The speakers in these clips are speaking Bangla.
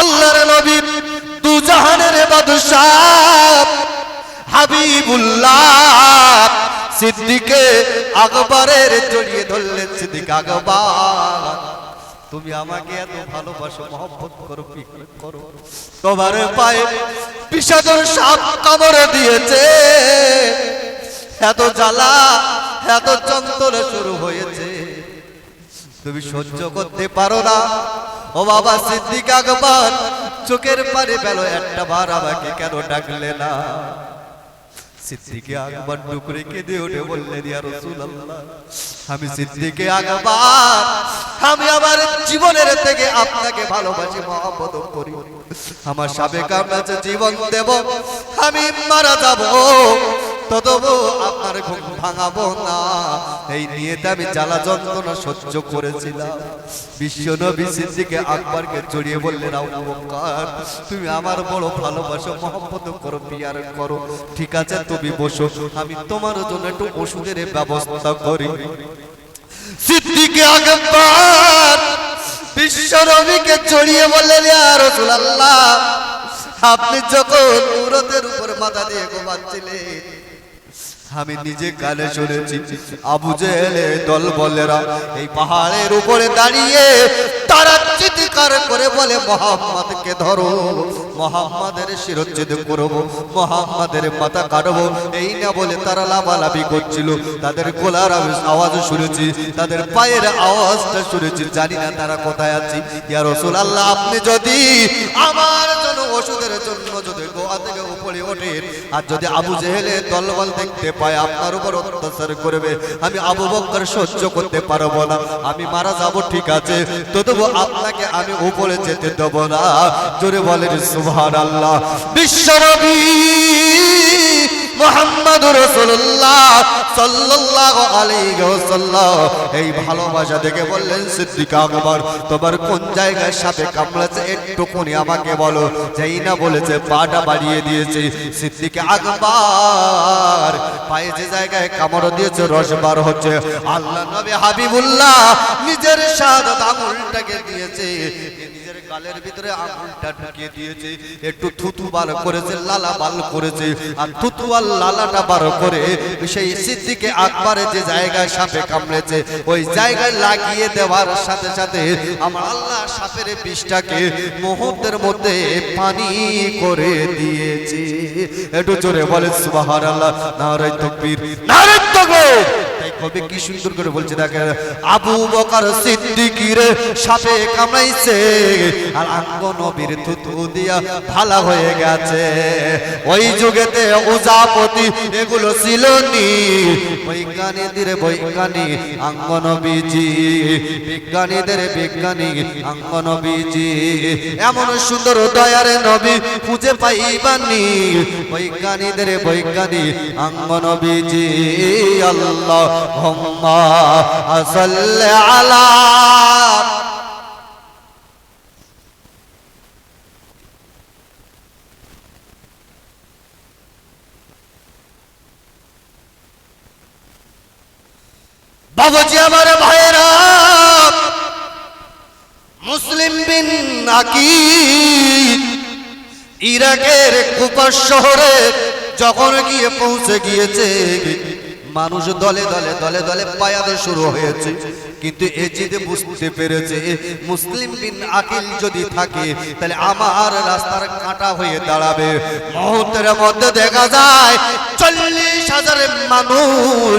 আল্লাহর নবী, দু জাহানের বাদশাহ হাবিবুল্লাহ সিদ্দিকে আকবরের জড়িয়ে ধরলেন সিদ্দিক আকবর। তুমি আমাকে এত ভালোবাসো, মহব্বত করো করো। তোমার পায়ে বিষাদর সাপ কামড়ে দিয়েছে। এত জ্বালা, এত যন্ত্রণা শুরু হয়েছে। তুমি সহ্য করতে পারো না। ও বাবা সিদ্দিক আকবর, চোখের পারে পেল একটা বার আমাকে কেন ডাকলে না? সিদ্দিকে আকবর কেঁদে আমি সিদ্দিকে আকবর, আমি আমার জীবনের থেকে আপনাকে ভালোবাসি করি। আমার সাবেক কাছে জীবন দেব, আমি মারা যাব ততবু আপনার ঘুম ভাঙাবো না। এই নিয়ে তো আমি জ্বালা যন্ত্রণা সহ্য করেছিলাম। বিশ্ব নবী সিদ্দিকে আকবরকে জড়িয়ে বললেন আবু বকর তুমি আমার বড় ভালোবাসো, মহব্বত করো, পিয়ার করো। ঠিক আছে, তুমি বসো, আমি তোমার জন্য একটু ওষুধের ব্যবস্থা করি। সিদ্দিকে আকবর বিশ্ব নবীকে জড়িয়ে বললেন, ইয়া রাসূলুল্লাহ, আপনি যখন উরতের উপর মাথা দিয়ে ঘুমাচ্ছিলেন আমি নিজে কানে শুনেছি। আবু জেহেলে দল বলেরা এই পাহাড়ের উপরে দাঁড়িয়ে তারা চিৎকার করে বলে মোহাম্মদকে ধরো মোহাম্মদের শিরচ্ছেদ করব মোহাম্মদের মাথা কাটবো। এই না বলে তারা লাভালাভি করছিল। তাদের গোলার আমি আওয়াজ শুনেছি তাদের পায়ের আওয়াজটা শুনেছি। জানি না তারা কোথায় আছে। ইয়া রসুল আল্লাহ আপনি যদি আমার জন্য ওষুধের জন্য যদি গোয়া থেকে উপরে ওঠেন আর যদি আবু জেহেলে দলবল দেখতে পায় আপনার উপর অত্যাচার করবে। আমি আবু বকর সহ্য করতে পারব না। আমি মারা যাব, ঠিক আছে। তবু আপনাকে আমি উপরে যেতে দেব না। জোরে বলেন, সুবহানাল্লাহ। আল্লাহ বিশ্বনবী! মোহাম্মদ রসুল্লাহ সাল্লাল্লাহু আলাইহি ওয়াসাল্লাম। এই ভালোবাসা দেখে বললেন, সিদ্দিক আকবর, তোমার কোন জায়গায় সাপে কামড়েছে একটুকুনি আমাকে বলো। যেই না বলেছে, পাটা বাড়িয়ে দিয়েছে। সিদ্দিক আকবর, পায়ে যে জায়গায় কামড় দিয়েছে, রস বার হচ্ছে। আল্লাহ নবী হাবিবুল্লাহ নিজের শাহাদাত আঙুলটাকে দিয়েছে। গালের ভিতরে আঙুলটা ঢুকিয়ে দিয়েছে, একটু থুতু বার করেছে, লালা বাল করেছে। আর থুতু আর লালাটা বার করে সেই সিদ্দিকে আকবরে যে জায়গায় সাপে কামড়েছে, ওই জায়গায় লাগিয়ে দেওয়ার সাথে সাথে আমার আল্লাহ সাপের বিষটাকে মুহূর্তের মধ্যে পানি করে দিয়েছে। একটু জোরে বলে সুবাহার আল্লাহ নারাই তকবীর। নারাই তকবীর! কবি কি সুন্দর করে বলছে দেখেন, আবু বকর সিদ্দিকির সাপে কামড়াইছে, আর আঙ্গ নবীর থুতু দিয়া ভালা হয়ে গেছে। ওই যুগেতে উজাপতি এগুলো ছিল নি। বৈজ্ঞানিকদের বৈজ্ঞানিক আঙ্গ নবীজি, বিজ্ঞানীদের বিজ্ঞানী আঙ্গ নবীজি। এমন সুন্দর দয়ার নবী খুঁজে পাইবানি, বৈজ্ঞানীদের বৈজ্ঞানিক আঙ্গ নবীজি। আল্লাহ সাল্লি আলা বাবাজি আমার ভাইরা, মুসলিম বিন নাকিব ইরাকের কুপার শহরে যখন গিয়ে পৌঁছে গিয়েছে মানুষ দলে দলে দলে দলে পায়াদে শুরু হয়েছে। কিন্তু এজিদে বুঝতে পেরেছে, মুসলিম বিন আকিল যদি থাকে, তাহলে আমার রাস্তার কাঁটা হয়ে দাঁড়াবে। মুহূর্তের মধ্যে দেখা যায়, চল্লিশ হাজার মানুষ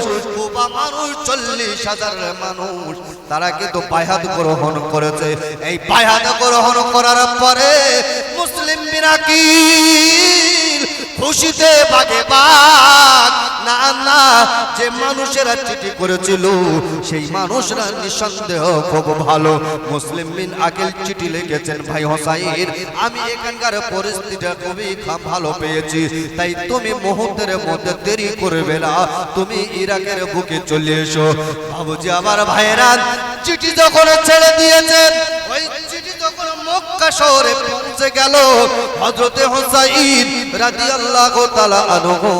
মানুষ, চল্লিশ হাজার মানুষ, তারা কিন্তু পায়াদ গ্রহণ করেছে। এই পায়াদ গ্রহণ করার পরে মুসলিম বিন খুশিতে বাগে বাগ। না না, যে মানুষেরা চিঠি করেছিল, সেই মানুষরা নিঃসন্দেহ খুব ভালো। মুসলিম বিন আকিল চিঠি লিখেছেন ভাই হোসাইন, আমি এখানকার পরিস্থিতিটা খুবই ভালো পেয়েছি। তাই তুমি মুহূর্তের মধ্যে দেরি করবে না। তুমি ইরাকের বুকে চলে এসো। বাবুজি আমার ভাইরা চিঠি যখন ছেড়ে দিয়েছেন, ওই চিঠি যখন মক্কা শহরে পৌঁছে গেল হযরতে হোসাইন রাদিয়াল্লাহু তাআলা আনহু।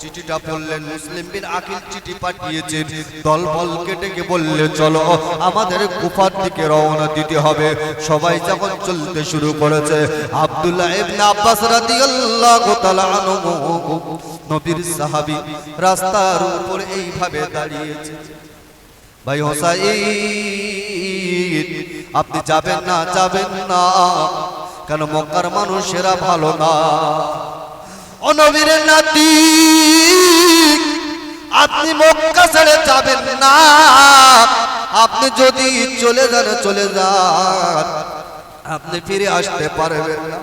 চিঠিটা পড়লেন মুসলিম বিন আকিল চিঠি পাঠিয়েছেন। দল বলকে ডেকে বললে চলো, আমাদের কুফার দিকে রওনা দিতে হবে। সবাই যখন চলতে শুরু করেছে, আব্দুল্লাহ ইবনে আব্বাস রাদিয়াল্লাহু তাআলা আনহু, নবীর সাহাবী রাস্তার উপর এইভাবে দাঁড়িয়েছে। ভাই হোসাইন আপনি যাবেন না যাবেন না। কেন মক্কার মানুষেরা ভালো না? অনবীর নাতি, আপনি মক্কা ছেড়ে যাবেন না। আপনি যদি চলে যান চলে যান। আপনি ফিরে আসতে পারবেন না।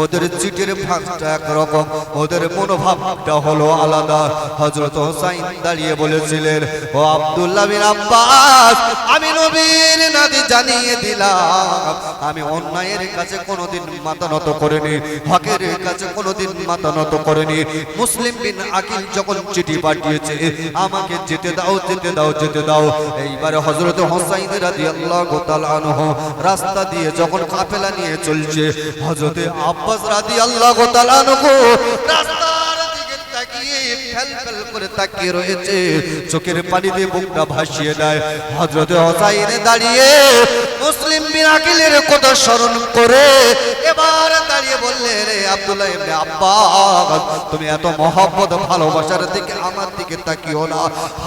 ওদের চিঠির ভাগটা একরকম, ওদের মনোভাবটা হলো আলাদা। হজরত হোসাইন দাঁড়িয়ে বলেছিলেন, ও আব্দুল্লাহ বিন আব্বাস, আমি নবীর নাদি জানিয়ে দিলাম। আমি অন্যায়ের কাছে কোনোদিন মাথা নত করিনি, হকের কাছে কোনোদিন মাথা নত করিনি। মুসলিম বিন আকিল যখন চিঠি পাঠিয়েছে, আমাকে যেতে দাও যেতে দাও যেতে দাও। এইবারে হজরত হোসাইন তাআলা আনহু রাস্তা দিয়ে যখন কাফেলা নিয়ে চলছে হজরতে আব্বাস রাদিয়াল্লাহু তাআলা আল্লাহ রাস্তা তাকিয়ে বুকটা ভাসিয়ে দেয়। হোসাইনে দাঁড়িয়ে মুসলিম কথা স্মরণ করে। এবার দাঁড়িয়ে বললে, রে আব্দুল্লাহ তুমি এত মহব্বত ভালোবাসার দিকে আমার দিকে তাকিও না।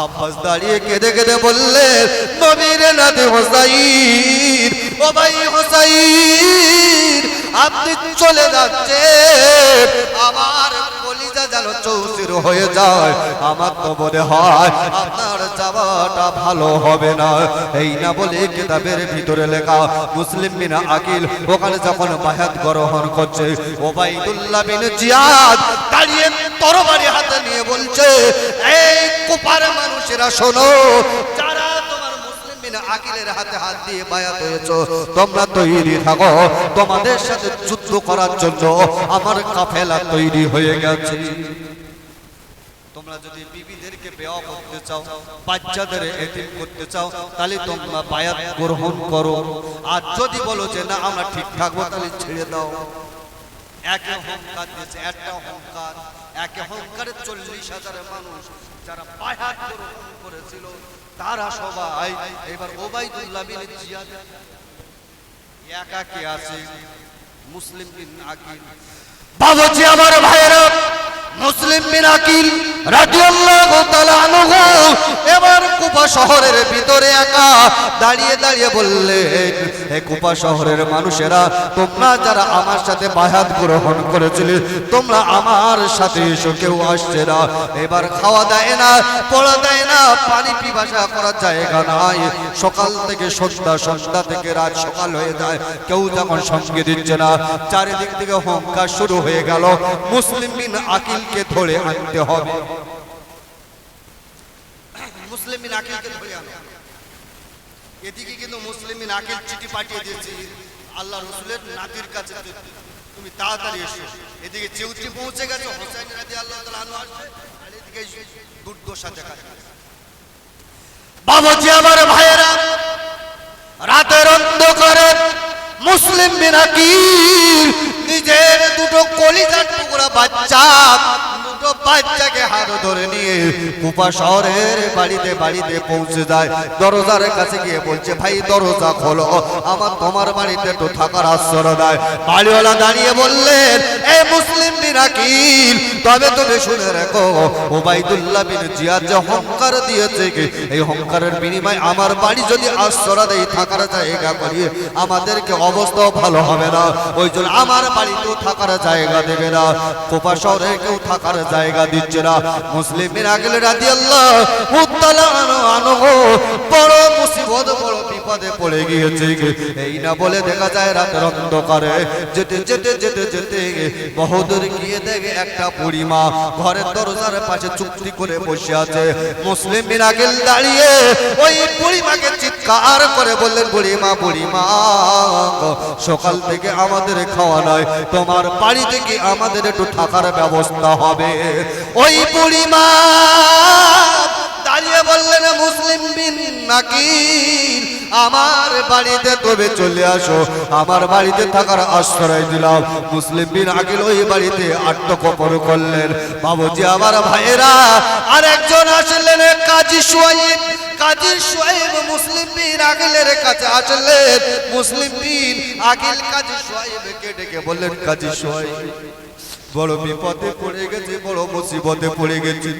আব্বাস দাঁড়িয়ে কেঁদে কেঁদে বললে, নবীর নাতে হোসাইন, ও ভাই হোসাইন, আপনি চলে যাচ্ছে আমার কলিজা যেন চৌচির হয়ে যায়, আমার তো মনে হয় আপনার যাওয়াটা ভালো হবে না। এই না বলে কিতাবের ভিতরে লেখা, মুসলিম বিন আকিল ওখানে যখন বায়াত গ্রহণ করছে ওবাইদুল্লাহ বিন জিয়াদ দাঁড়িয়ে তরবারি হাতে নিয়ে বলছে, এই কুপার মানুষেরা শোনো বিন আকিলের হাতে হাত দিয়ে বায়াত হয়েছো। তোমরা তৈরি থাকো। তোমাদের সাথে যুদ্ধ করার জন্য আমার কাফেলা তৈরি হয়ে গেছে। তোমরা যদি বিবিদেরকে বেয়া করতে চাও, বাচ্চাদের এতিম করতে চাও, তাহলে তোমরা বায়াত গ্রহণ করো। আর যদি বলো যে না, আমরা ঠিক থাকব, তাহলে ছেড়ে দাও। একে হংকার দিয়েছে, একটা হংকার একে হংকারে চল্লিশ হাজার মানুষ যারা বায়াত গ্রহণ করেছিল তারা সবাই এবার ওবাইদুল্লাহ বিন জিয়াদ। একা কে আছে? মুসলিম বিন আকিল। বাবুজি, আমার ভাইরা মুসলিম বিন আকিল রাদিয়াল্লাহু তাআলা আনহু এবার কুফা শহরের ভিতরে একা দাঁড়িয়ে দাঁড়িয়ে বললেন, হে কুফা শহরের মানুষেরা, তোমরা যারা আমার সাথে বায়াত গ্রহণ করেছিলে, তোমরা আমার সাথে এসো, কেউ আসছে না। এবার খাওয়া দেয় না, পড়া দেয় না, পানি পিপাসা করার জায়গা নাই। সকাল থেকে সন্ধ্যা সন্ধ্যা থেকে রাত সকাল হয়ে যায়, কেউ যেমন সঙ্গে দিচ্ছে না। চারিদিক থেকে হংকার শুরু হয়ে গেল। মুসলিম বিন আকিলকে ধরে আনতে হবে। আকিলকে ধরে আনো। এদিকে কিন্তু মুসলিম বিন আকিল চিঠি পাঠিয়ে দিয়েছে, আল্লাহ রসুলের নাতির কাছে। তুমি তাড়াতাড়ি এসো। এদিকে চিউচি পৌঁছে গেছে হোসেন রাজি আল্লাহ আনহু আসছে, আর এদিকে দুর্দশা দেখা বাবাজি, আমার ভাইয়েরা, রাতের অন্ধকারে মুসলিম বিনাকির নিজের দুটো কলিজার টুকরা বাচ্চা, দুটো বাচ্চাকে ধরে নিয়ে কুপা শহরের বাড়িতে বাড়িতে পৌঁছে যায়। দরজার কাছে গিয়ে বলছে, ভাই, দরজা খোলো। আমার তোমার বাড়িতে তো থাকার দেয় বাড়িওয়ালা দাঁড়িয়ে বললেন, এ মুসলিম বিনাকিল তবে তুমি শুনে রাখো ওবাইদুল্লাহ বিন জিয়াদ যে হংকার দিয়েছে এই হংকারের বিনিময়ে আমার বাড়ি যদি আশ্রয় দেয় থাকার জায়গা করিয়ে আমাদেরকে অবস্থাও ভালো হবে না। ওই জন্য আমার বাড়িতেও থাকার জায়গা দেবে না কোপা শহরে কেউ থাকার জায়গা দিচ্ছে না। মুসলিমের আগলে রাজি আল্লাহ বড় মুসিবত, বড় বিপদে পড়ে গিয়েছে। এই না বলে দেখা যায় রাতের অন্ধকারে, যেতে যেতে যেতে যেতে বহুদূর গিয়ে দেখে একটা বুড়িমা ঘরের দরজার পাশে চুক্তি করে বসে আছে। মুসলিম মিনাগেল দাঁড়িয়ে ওই বুড়িমাকে চিৎকার করে বললেন বুড়িমা বুড়িমা সকাল থেকে আমাদের খাওয়া নয় তোমার বাড়ি থেকে আমাদের একটু থাকার ব্যবস্থা হবে। ওই বুড়িমা দাঁড়িয়ে বললেন, মুসলিম বিন নাকিল আমার বাড়িতে তবে চলে আসো। আমার বাড়িতে থাকার আশ্রয় দিলাম। মুসলিম বিন আকিল ওই বাড়িতে আত্মকপর করলেন। বাবুজি, আমার ভাইয়েরা আর একজন আসলেন, কাজী সোয়াইব কাজী সোয়াইব মুসলিম বিন আকিলের কাছে আসলেন। মুসলিম বিন আকিল কাজী সোয়াইবকে ডেকে বললেন, কাজী সোয়াইব বড় বিপদে পড়ে গেছে, বড় মুসিবতে পড়ে গেছে।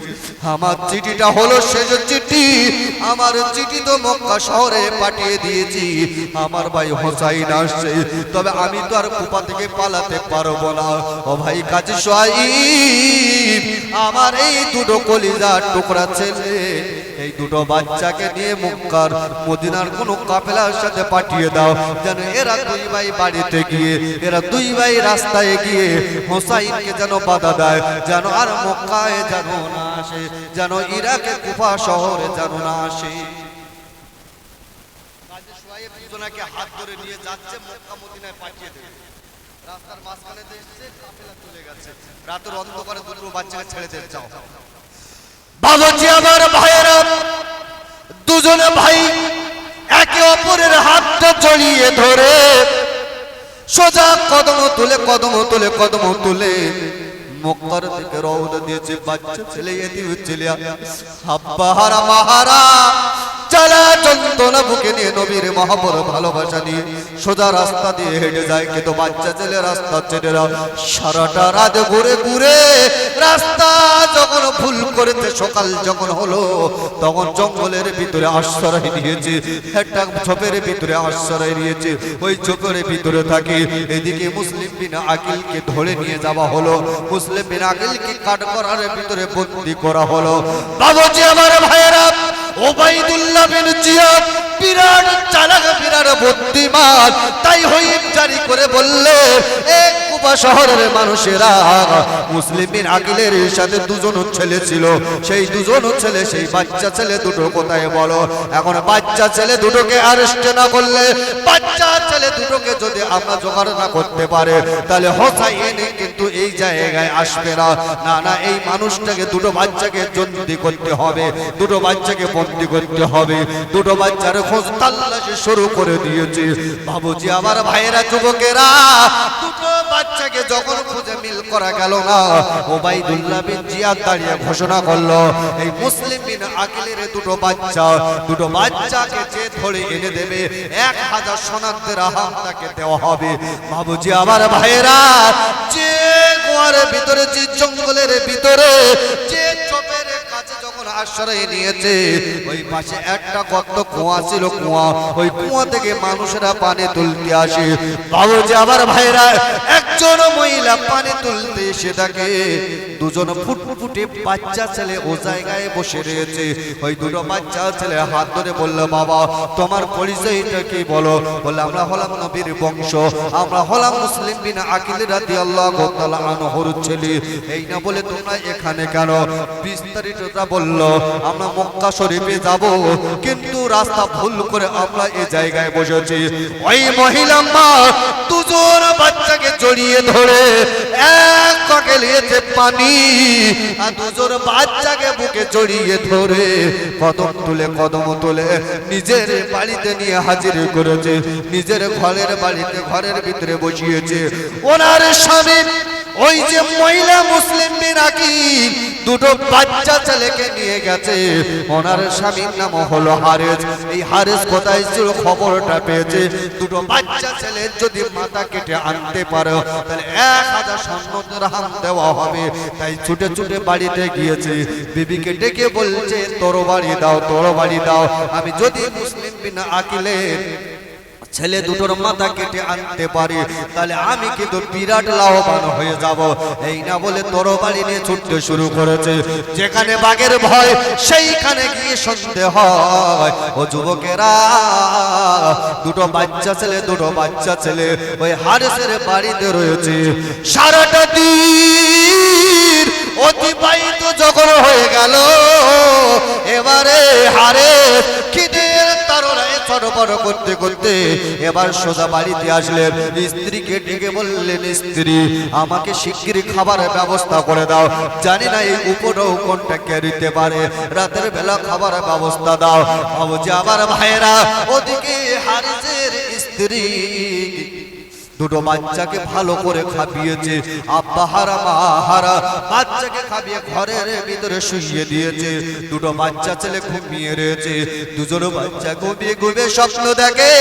আমার চিঠিটা হলো শেষ চিঠি। আমার চিঠি তো মক্কা শহরে পাঠিয়ে দিয়েছি। আমার ভাই হোসাইন আসছে। তবে আমি তো আর কুপা থেকে পালাতে পারব না। ও ভাই কাজী সোয়াইব আমার এই দুটো কলিজার টুকরা ছেলে এই দুটো বাচ্চাকে নিয়ে মক্কার মদিনার কোন কাফেলার সাথে পাঠিয়ে দাও। যেন এরা দুই ভাই বাড়িতে গিয়ে, এরা দুই ভাই রাস্তায় গিয়ে হোসাইনকে যেন বাধা দেয়, যেন আর মক্কায় যেন না আসে, যেন ইরাকে কুফা শহরে যেন না আসে। রাতের অন্ধকারে দুটো বাচ্চাকে ছেড়ে দিয়ে যাও। বাবাজি আমার দুজনে ভাই একে অপরের হাতটা জড়িয়ে ধরে সোজা কদম তুলে কদম তুলে কদম তুলে মক্কার থেকে রওনা দিয়েছে। বাচ্চা ছেলে এদিকে ছেলে। হারা মাহারা। চালা যন্ত্রণা বুকে নিয়ে নবীর মহাবর ভালোবাসা নিয়ে সোজা রাস্তা দিয়ে হেঁটে যায়। কিন্তু বাচ্চা ছেলে রাস্তা না। সারাটা রাত ঘুরে ঘুরে রাস্তা যখন ভুল করেছে, সকাল যখন হলো, তখন জঙ্গলের ভিতরে আশ্রয় নিয়েছে। একটা ঝোপের ভিতরে আশ্রয় নিয়েছে। ওই ঝোপের ভিতরে থাকে। এদিকে মুসলিম বিন আকিলকে ধরে নিয়ে যাওয়া হলো। মুসলিম বিন আকিলকে কাট করার ভিতরে বন্দি করা হলো। বাবুজি, আমার ভাইয়েরা ওবাইদুল্লাহ বিন জিয়াদ বিরাট চালাক বিরাট বুদ্ধিমান। তাই হইম জারি করে বললে এক কুবা শহরের মানুষেরা। মুসলিম বিন আকিলের সাথে দুজন ছেলে ছিল। সেই দুজন ছেলে, সেই বাচ্চা ছেলে দুটো কোথায় বলো? এখন বাচ্চা ছেলে দুটোকে অ্যারেস্ট না করলে, বাচ্চা ছেলে দুটোকে যদি আমরা জোগাড় না করতে পারে, তাহলে হোসাইন কিন্তু এই জায়গায় আসবে না। না না, এই মানুষটাকে দুটো বাচ্চাকে বন্দি করতে হবে, দুটো বাচ্চাকে বন্দি করতে হবে, দুটো বাচ্চার খোঁজ তাল্লাশি শুরু করে দিয়েছে। বাবুজি, আমার ভাইয়েরা, যুবকেরা, দুটো বাচ্চাকে যখন খুঁজে মিল করা গেল না ওবাইদুল্লাহ বিন জিয়াদ দাঁড়িয়ে ঘোষণা করল, এই মুসলিম বিন আকিলের দুটো বাচ্চা, দুটো বাচ্চাকে যে ধরে এনে দেবে, এক হাজার সোনার আহাম তাকে দেওয়া হবে। বাবুজি, আমার ভাইয়েরা, যে গোয়ারের ভিতরে, যে জঙ্গলের ভিতরে, যে আশ্রয় নিয়েছে। ওই পাশে একটা গর্ত কুয়া ছিল কুয়া। ওই কুয়া থেকে মানুষেরা পানি তুলতে আসে। বাবুজি আমার ভাইরা, একজন মহিলা পানি তুলতে সেটাকে দুজন ফুটফুটে বাচ্চা ছেলে ও জায়গায় বসে রয়েছে। ওই দুটো বাচ্চা ছেলে হাত ধরে বলল, বাবা, তোমার পরিচয়টা কি বলো? বলে আমরা হলাম নবীর বংশ। আমরা হলাম মুসলিম বিন আকিল রাদি আল্লাহ আনহর ছেলে। এই না বলে তোমরা এখানে কেন? বিস্তারিতটা বলল আমরা মক্কা শরীফে যাব, কিন্তু রাস্তা ভুল করে আমরা এই জায়গায় বসেছি। ওই মহিলা মা দুজন বাচ্চাকে জড়িয়ে ধরে এক ককে নিয়েছে পানি আর দুজন বাচ্চাকে বুকে জড়িয়ে ধরে কদম তুলে কদম তুলে নিজের বাড়িতে নিয়ে হাজির করেছে। নিজের ঘরের বাড়িতে, ঘরের ভিতরে বসিয়েছে। ওনার স্বামী ওই যে মহিলা মুসলিম বিনাকি দুটো বাচ্চা ছেলেকে নিয়ে গেছে। ওনার স্বামীর নাম হলো হারেস এই হারেস কোথায় ছিল খবরটা পেয়েছে। দুটো বাচ্চা ছেলে যদি মাথা কেটে আনতে পারো, তাহলে এক হাজার স্বর্ণ হাম দেওয়া হবে। তাই ছুটে ছুটে বাড়িতে গিয়েছে। বিবিকে ডেকে বলছে, তোর বাড়ি দাও, তোর বাড়ি দাও। আমি যদি মুসলিম বিনা আকিলের ছেলে দুটোর মাথা কেটে আনতে পারি তাহলে আমি কিন্তু বিরাট লাভবান হয়ে যাব। এই না বলে তরবারি নিয়ে ছুটতে শুরু করেছে। যেখানে বাঘের ভয় সেইখানে গিয়ে সন্ধে হয়। ও যুবকেরা দুটো বাচ্চা ছেলে দুটো বাচ্চা ছেলে ওই হারেসের বাড়িতে রয়েছে। সারাটা দিন অতিবাহিত যখন হয়ে গেল এবারে হারে তারণায় সরবরাহ করতে করতে এবার সোজা বাড়িতে আসলেন। স্ত্রীকে ডেকে বললেন, স্ত্রী, আমাকে শিগগিরই খাবারের ব্যবস্থা করে দাও। জানি না এই উপরেও কোনটা কে দিতে পারে। রাতের বেলা খাবারের ব্যবস্থা দাও। আমার ভাইয়েরা, ওদিকে হারিজের স্ত্রী দুটো বাচ্চাকে ভালো করে খাবিয়েছে আব্বা হারা, মা হারা, বাচ্চাকে খাবিয়ে ঘরের ভিতরে শুইয়ে দিয়েছে। দুটো বাচ্চা ছেলে ঘুমিয়ে রয়েছে। দুজনও বাচ্চা ঘুমিয়ে ঘুমিয়ে স্বপ্ন দেখে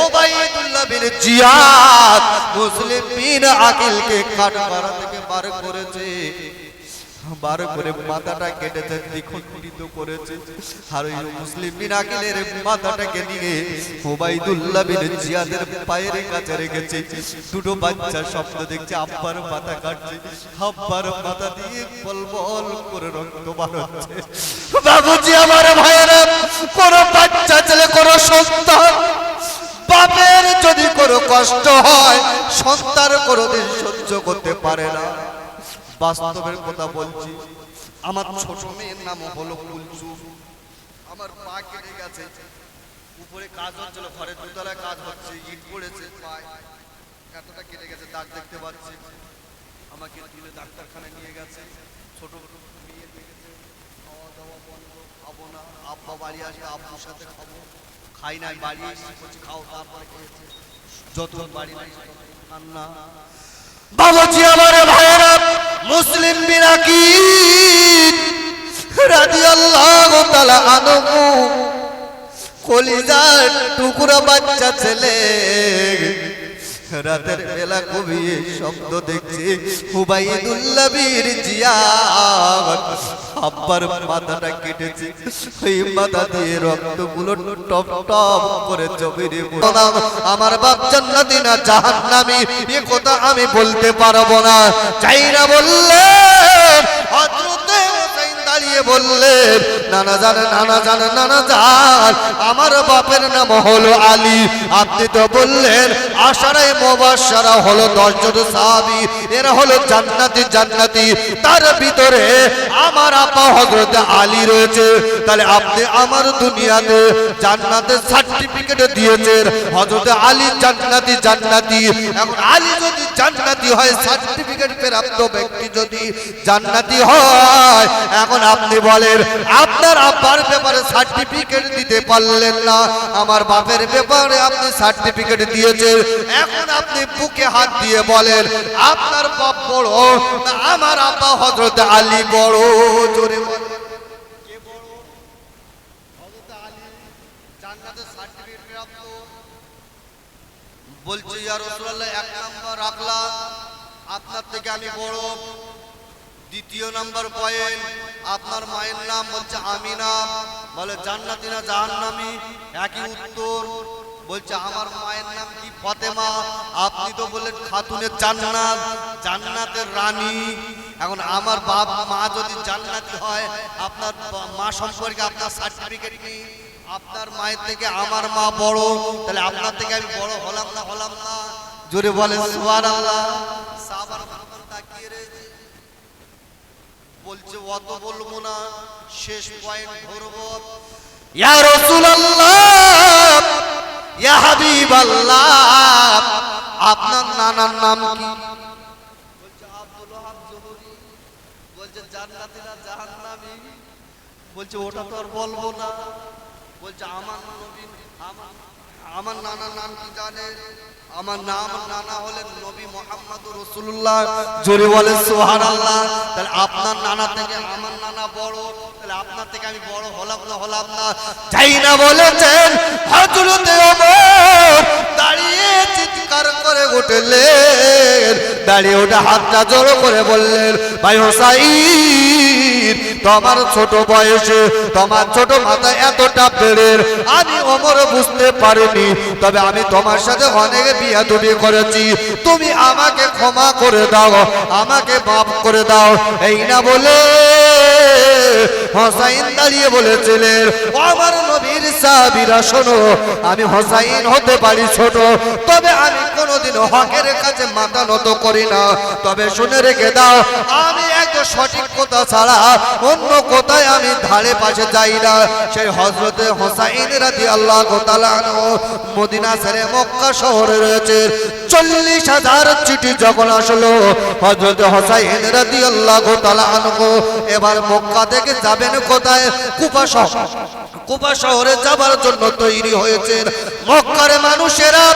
ও বাইদুল্লাহ বিন জিয়াদ মুসলিম বিন আকিলকে কাঠগড়া থেকে বার করেছে। বার করে মাথাটা কেটেছে দ্বিখণ্ডিত করেছে। আর ওই মুসলিম বিন আকিলের মাথাটাকে নিয়ে ওবাইদুল্লাহ বিন জিয়াদের পায়ের কাছে রেখেছে। দুটো বাচ্চা স্বপ্ন দেখছে, আব্বার মাথা কাটছে। আব্বার মাথা দিয়ে বল বল করে রক্ত বার বাবুজি আমার ভাইয়েরা, কোন বাচ্চা ছেলে, কোন সন্তান বাপের যদি কোনো কষ্ট হয়, সন্তান কোনোদিন সহ্য করতে পারে না। বাস্তবের কথা বলছি। আমার ছোট মেয়ের নাম হলো কুলচু। আমার পা কেটে গেছে। উপরে কাজ হচ্ছিল ঘরে দুতলায় কাজ হচ্ছে, ইট পড়েছে পায়ে। এতটা কেটে গেছে, দাগ দেখতে পাচ্ছি। আমাকে তুলে ডাক্তারখানায় নিয়ে গেছে। ছোট মেয়ে দেখেছে। খাওয়া দাওয়া বন্ধ, খাব না। আব্বা বাড়ি আসবে আব্বুর সাথে খাব। খাই নাই, বাড়ি এসে বলছি খাও, তারপরে খেয়েছে। যত বাড়ি নাই কান্না বাবাজি আমার ভাইয়েরা আনহু কলিজার টুকরা বাচ্চা ছেলে। রাতের বেলা কবি শব্দ দেখছে। হুবাইদুল্লাহ বীর আব্বার মাথাটা কেটেছে। মাথা দিয়ে রক্তগুলো টপ টপ করে জমিরে আমার বাপ জান্নাতি না জাহান্নামী? এ কথা আমি বলতে পারব না। চাই না বললে দাঁড়িয়ে বললেন, নানা জান নানা জান নানা জান, আমার বাপের নাম হলো আলী। আপনি তো বললেন, আশারায় মোবাসারা হলো দশজন সাহাবী, এরা হলো জান্নাতি জান্নাতি। তার ভিতরে আমার আপা হযরত আলী রয়েছে। তাহলে আপনি আমার দুনিয়াতে জান্নাতের সার্টিফিকেট দিয়েছেন, হযরত আলী জান্নাতি জান্নাতি। এখন আলী যদি জান্নাতি হয় সার্টিফিকেট প্রাপ্ত ব্যক্তি যদি জান্নাতি হয়, এখন আপনি বলেন, আপনার আব্বার ব্যাপারে সার্টিফিকেট দিতে পারলেন না। আমার বাপের ব্যাপারে আপনি সার্টিফিকেট দিয়েছেন। এখন আপনি বুকে হাত দিয়ে বলেন, আপনার বাপ বড় না আমার আব্বা হযরত আলী বড়? জোরে বলছি, ইয়া রাসূলুল্লাহ, এক নাম্বার রাখলাম আপনার থেকে আমি বড়। দ্বিতীয় নাম্বার পয়েন্ট আপনার মায়ের নাম বলছে আমিনা। বলে, জান্নাতি না জাহান্নামি? একই উত্তর, বলছে, আমার মায়ের নাম কি ফতেমা? আপনি তো বললেন খাতুনের জান্নাত, জান্নাতের রানী। এখন আমার বাপ, মা যদি জান্নাতি হয়, আপনার মা সম্পর্কে আপনার সার্টিফিকেট নেই। আপনার মায়ের থেকে আমার মা বড়, তাহলে আপনার থেকে আমি বড় হলাম না হলাম না? জোরে বলে সুবহানাল্লাহ। রয়েছে বলছে অত বলব না শেষ পয়েন্ট ধরবো। ইয়া রাসূলুল্লাহ ইয়া হাবিবাল্লাহ আপনার নানার নাম কি? বলছে আব্দুল ওহাব জহুরি। বলছে জান্নাতি না জাহান্নামী? বলছে ওটা তো আর বলব না। বলছে আমার নবী আমার আমার নানার নাম কি জানে? আমার নাম নানা হলেন নবী মোহাম্মদ রসুল্লাহ জোরে বলে সোহান আল্লাহ তাহলে আপনার নানা থেকে আমার নানা বড়। তাহলে আপনার থেকে আমি বড় হলাম না হলাম না। যাই না বলেছেন হজরতে দাঁড়িয়ে চিৎকার করে উঠলেন। দাঁড়িয়ে ওঠে হাতটা জোড়ো করে বললেন, ভাই হোসাইন তোমার ছোট বয়সে, তোমার ছোট মাথা এতটা বেড়ের আমি অমর বুঝতে পারিনি। তবে আমি তোমার সাথে অনেক বিয়া তুমি করেছি। তুমি আমাকে ক্ষমা করে দাও, আমাকে মাফ করে দাও। এই না বলে হোসাইন দাঁড়িয়ে বলেছিলেন "ও আমার নবীর সাহাবীরা শোনো, আমি হোসাইন হতে পারি ছোট, তবে আমি কোনোদিন হকের কাছে মাথা নত করি না। তবে শুনে রেখে দাও, আমি এক এত সঠিক কথা ছাড়া অন্য কোথায় আমি ধারে পাশে যাই না? সেই হজরতে হোসাইন রাজি আল্লাহ মদিনা ছেড়ে মক্কা শহরে রয়েছে। চল্লিশ হাজার চিঠি যখন আসলো হজরত হোসাইন রাজি আল্লাহ এবার মক্কা থেকে যাবেন কোথায়? কুপা শহর। কুপা শহরে যাবার জন্য তৈরি হয়েছেন মক্কার মানুষেরা।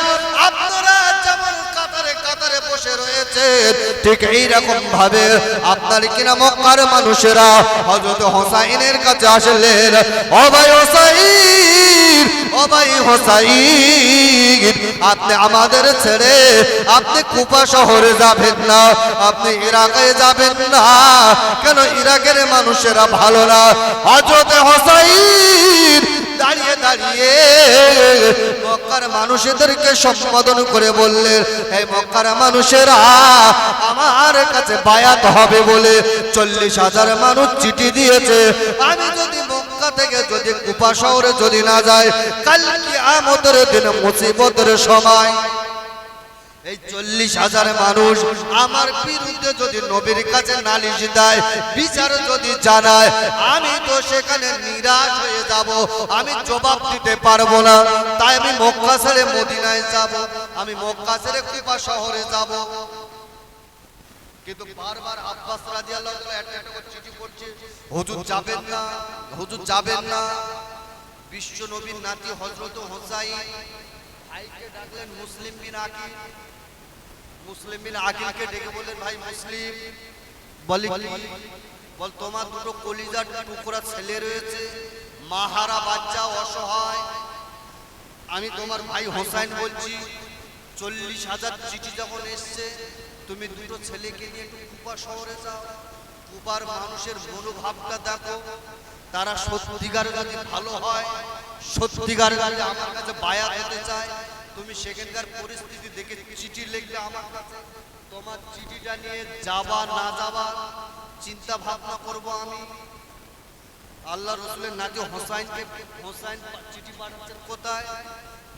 বসে ঠিক এইরকম ভাবে আপনার কিনা মক্কার মানুষেরা হযরত হোসাইনের কাছে আসলেন। ও ভাই হোসাইন, ও হোসাইন, আপনি আমাদের ছেড়ে আপনি কুপা শহরে যাবেন না, আপনি ইরাকে যাবেন না। কেন ইরাকের মানুষেরা ভালো না? হযরত হোসাইন দাঁড়িয়ে দাঁড়িয়ে মক্কার মানুষদেরকে সম্বোধন করে বললেন এই মক্কার মানুষেরা, আমার কাছে বায়াত হবে বলে চল্লিশ হাজার মানুষ চিঠি দিয়েছে। আমি যদি মক্কা থেকে যদি কুপা শহরে যদি না যায় কালকে আমতের দিন মুসিবতের সময় এই চল্লিশ হাজার মানুষ আমার বিরুদ্ধে যদি নবীর কাছে নালিশ দেয়, বিচার যদি জানায়, আমি তো সেখানে নিরাশ হয়ে যাব, আমি জবাব দিতে পারব না। তাই আমি মক্কা ছেড়ে মদিনায় যাব। আমি মক্কা ছেড়ে কুপা শহরে যাব। কিন্তু বারবার আব্বাস রাদিয়াল্লাহু চিঠি করছে হুজুর যাবেন না, হুজুর যাবেন না। বিশ্ব নবীর নাতি হযরত হোসাইন, ভাইকে ডাকলেন মুসলিম বিন মুসলিম বিন আকিলকে ডেকে বললেন, ভাই মুসলিম, বলি বল, তোমার দুটো কলিজার টুকরা ছেলে রয়েছে, মাহারা বাচ্চা অসহায়। আমি তোমার ভাই হোসাইন বলছি, চল্লিশ হাজার চিঠি যখন এসছে, তুমি দুটো ছেলেকে নিয়ে একটু কুপা শহরে যাও। কুপার মানুষের মনোভাবটা দেখো, তারা সত্যিকার যদি ভালো হয়, সত্যিকার যদি আমার কাছে বায়াত হতে চায় তুমি সেখানকার পরিস্থিতি দেখে চিঠি লিখলে আমার কাছে, তোমার চিঠিটা নিয়ে যাবা না যাবা চিন্তা ভাবনা করব আমি। আল্লাহ রসুলের নাতি হোসাইনকে, হোসাইন চিঠি পাঠাচ্ছেন কোথায়?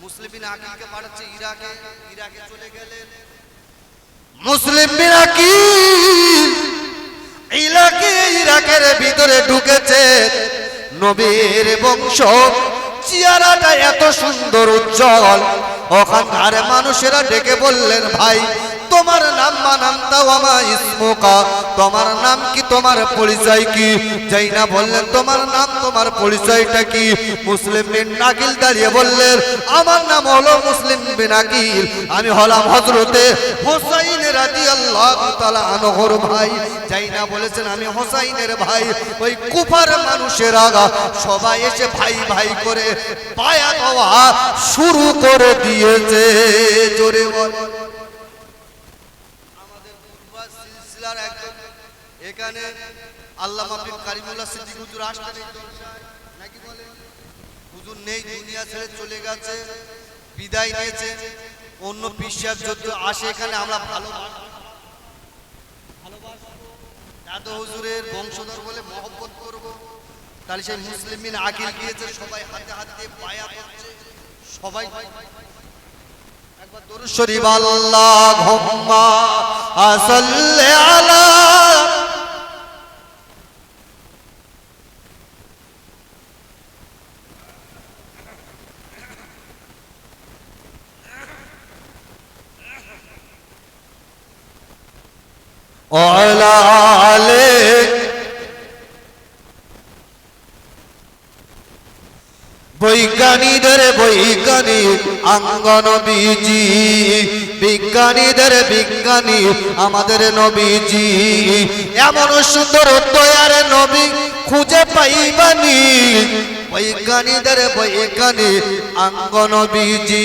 মুসলিমিন আকিলকে পাঠাচ্ছে ইরাকে। ইরাকে চলে গেলেন মুসলিম বিন ইরাকে, ইরাকের ভিতরে ঢুকেছে নবীর বংশ। চেহারাটা এত সুন্দর উজ্জ্বল। ওখানকার মানুষেরা ডেকে বললেন ভাই তোমার নাম মানাম তাও আমার ইসমুকা। তোমার নাম কি, তোমার পরিচয় কি? যাই না বললেন, তোমার নাম, তোমার পরিচয়টা কি? মুসলিম বিন নাকিল দাঁড়িয়ে বললেন, আমার নাম হলো মুসলিম বিন আকিল আমি হলাম হজরতে হোসাইন রাদিয়াল্লাহু তাআলা আনহর ভাই। যাই না বলেছেন, আমি হোসাইনের ভাই। ওই কুফার মানুষের আগা। সবাই এসে ভাই ভাই করে পায়া দেওয়া শুরু করে দিয়েছে। জোরে বল আমাদের পূর্বা সিলসিলার একজন এখানে আল্লামা বিন কারিমুল্লাহ সিদ্দিক হুজুর আসতেন এই জলসায়, নাকি বলে? হুজুর নেই দুনিয়া ছেড়ে চলে গেছে বিদায় নিয়েছে অন্য বিশ্বাস যদি আসে এখানে আমরা ভালো দাদু হুজুরের বংশধর বলে মহব্বত করব। তাহলে সেই মুসলিমিন আকিল গিয়েছে সবাই হাতে হাতে দিয়ে পায়া করছে সবাই একবার দরুদ শরীফ সাল্লি আলা وعلى آله বৈজ্ঞানিকদের বৈজ্ঞানিক আঙ্গন বিজি বিজ্ঞানীদের বিজ্ঞানী আমাদের নবীজি এমন সুন্দর দয়ার নবী খুঁজে পাইবানি বৈজ্ঞানীদের বৈজ্ঞানিক আঙ্গন বিজি।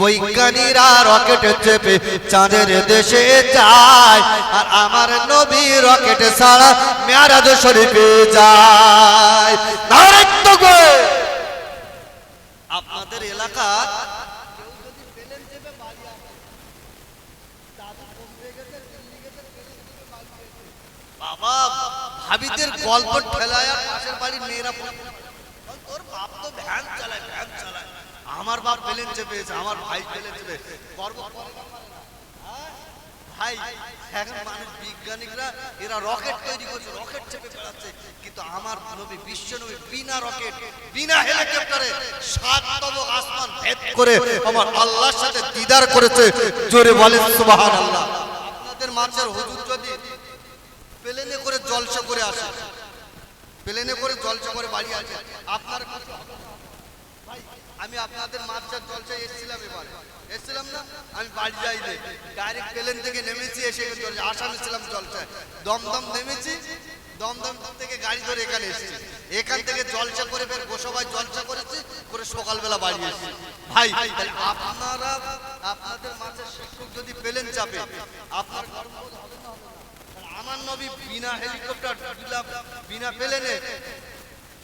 বৈজ্ঞানীরা রকেট চেপে চাঁদের দেশে যায়, আর আমার নবী রকেট ছাড়া মেয়ারাজ শরীফে যায়। আপনাদের এলাকা বাবা, ভাবিদের গল্প ঠেলায় পাশের বাড়ির মেয়েরা বাপ তো ভ্যান চালায় ভ্যান চালায়। আমার বাপ প্লেন চেপেছে, আমার ভাই প্লেন চেপে। গর্ব? ভাই এখন মানুষ এরা রকেট তৈরি করছে, রকেট চেপে বেড়াচ্ছে। কিন্তু আমার নবী বিশ্ব নবী বিনা রকেট, বিনা হেলিকপ্টারে আসমান ভেদ করে আমার আল্লাহর সাথে দিদার করেছে। জোরে বলেন, সুবহানাল্লাহ। আপনাদের মাছের হুজুর যদি প্লেনে করে জলসা করে আসে প্লেনে করে জলসা করে বাড়ি আসে আপনার ভাই, আমি আপনাদের মাছটার জলসায় এসেছিলাম এবার। এসেছিলাম না? আমি বাড়ি যাইলে ডাইরেক্ট প্লেন থেকে নেমেছি, এসে আসাম এসেছিলাম জলসায়। দমদম নেমেছি, দমদম থেকে গাড়ি ধরে এখানে এসেছি। এখান থেকে জলসা করে ফের গোসবাই জলসা করেছি, করে সকালবেলা বাড়ি এসেছি। ভাই আপনারা আপনাদের মাছের শিক্ষক যদি পেলেন চাপে, আপনার আমার নবী বিনা হেলিকপ্টার বিনা- প্লেনে।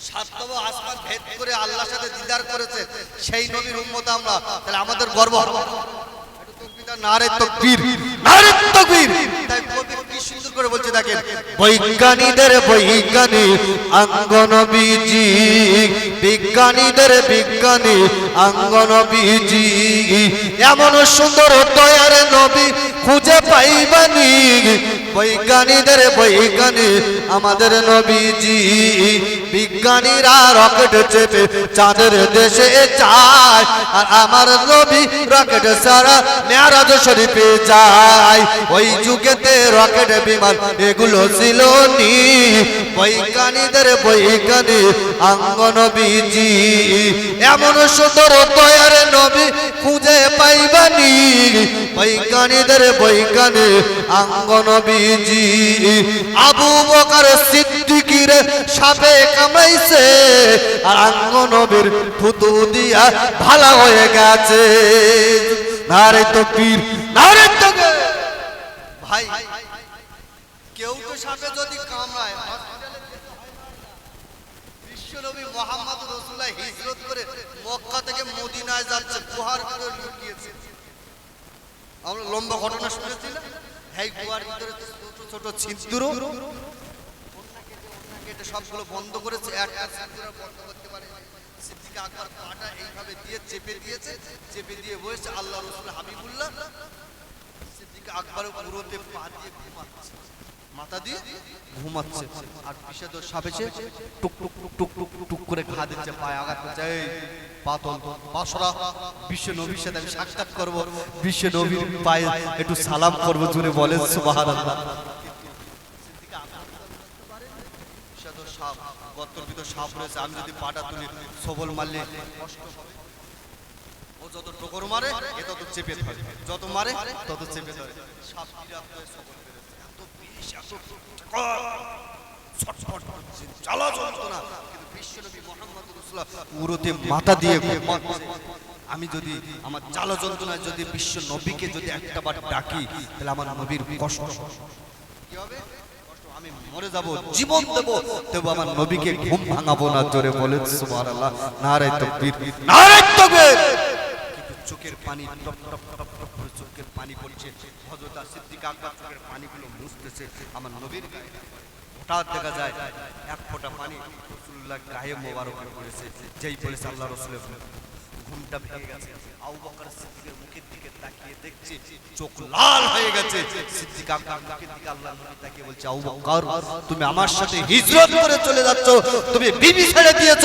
সাততম আসমান ভেদ করে আল্লাহর সাথে দিদার করেছে, সেই নবীর উম্মত আমরা। তাহলে আমাদের গর্ব। হবে না? একটু তকবীরটা নারে তকবীর। নারে তকবীর। তাই কবি কি সুন্দর করে বলছে দেখেন বৈজ্ঞানিকদের বৈজ্ঞানিক আঙ্গন বীজি বিজ্ঞানীদের বিজ্ঞানী আঙ্গন বীজি এমন সুন্দর দয়ার নবী খুঁজে পাইবানি। বৈজ্ঞানীদের বৈজ্ঞানিক আমাদের নবীজি। বিজ্ঞানীরা রকেট চেপে চাঁদের দেশে যায়, আর আমার নবী রকেট সারা মেয়ারাজ শরীফে যায়। ওই যুগেতে রকেট বিমান এগুলো ছিল নি। বৈজ্ঞানীদের, বৈজ্ঞানিক আঙ্গ নবীজি। এমন সুন্দর দয়ার নবী খুঁজে পাইবানি। বৈজ্ঞানীদের বৈজ্ঞানিক আঙ্গ নবীজি আবু বকার সিদ্দিকির সাপে কামাইছে আর আঙ্গ নবীর থুতু দিয়া ভালো হয়ে গেছে। নারে তো পীর, নারে তো ভাই, কেউ তো সাপে যদি কামড়ায়। বিশ্বনবী মোহাম্মদ রসুল্লাহ হিজরত করে মক্কা থেকে মদিনায় যাচ্ছে, গুহার ভিতরে লুকিয়েছে। আমরা লম্বা ঘটনা শুনেছিলাম। হ্যাঁ ভিতরে সবগুলো বন্ধ করেছে বন্ধ করতে পারে এইভাবে দিয়ে চেপে চেপে দিয়ে আল্লাহ দিয়ে মাথা দিয়ে আর বিষাদ সাপেছে। টুক টুক টুক টুক টুক করে ঘা দিচ্ছে, পায়ে আঘাত পাতল পাশরা বিশ্ব নবীর সাথে আমি সাক্ষাৎ করব। বিশ্ব নবীর পায়ে একটু সালাম করব জুড়ে বলেন সুবহানাল্লাহ। সাপ গর্তর ভিতর সাপ রয়েছে আমি যদি পাটা তুলি সবল মারলে কষ্ট হবে। ও যত টোকর মারে এ তত চেপে ধরে। যত মারে তত চেপে ধরে। সাপ বিরাট হয়ে সবল এত বিষ এত আমি যদি আমার জ্বালা যন্ত্রণায় যদি বিশ্ব নবীকে যদি একটা বার ডাকি, তাহলে আমার নবীর কষ্ট। আমি মরে যাব, জীবন দেব, তবু আমার নবীকে ঘুম ভাঙাবো না, জোরে চোখের পানি চোখের পানি পানিগুলো আমার নবীর হঠাৎ দেখা যায় এক ফোঁটা পানি রসুল্লাহ গায়ে মোবারকে পড়েছে যেই বলেছে আল্লাহ রাসূলের ঘুমটা ভেঙে গেছে আবু বকর সিদ্দিকের মুখের দিকে তাকিয়ে দেখছে চোখ লাল হয়ে গেছে সিদ্দিক মুখের দিকে আল্লাহ নবী তাকিয়ে বলছে আবু বকর তুমি আমার সাথে হিজরত করে চলে যাচ্ছ তুমি বিবি ছেড়ে দিয়েছ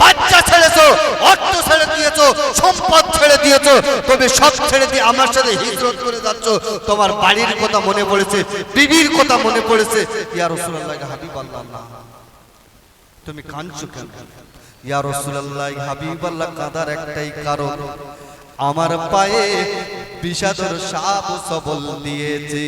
বাচ্চা ছেড়েছো অর্থ ছেড়ে দিয়েছ সম্পদ ছেড়ে দিয়েছ তুমি সব ছেড়ে দিয়ে আমার সাথে হিজরত করে যাচ্ছ তোমার বাড়ির কথা মনে পড়েছে বিবির কথা মনে পড়েছে ইয়া রাসূলুল্লাহ হাবিব তুমি কাঁদছো কেন? ইয়া রাসূলুল্লাহ হাবিবাল্লাহ কাদার একটাই কারণ। আমার পায়ে বিষাদর সাপ সবল দিয়েছে।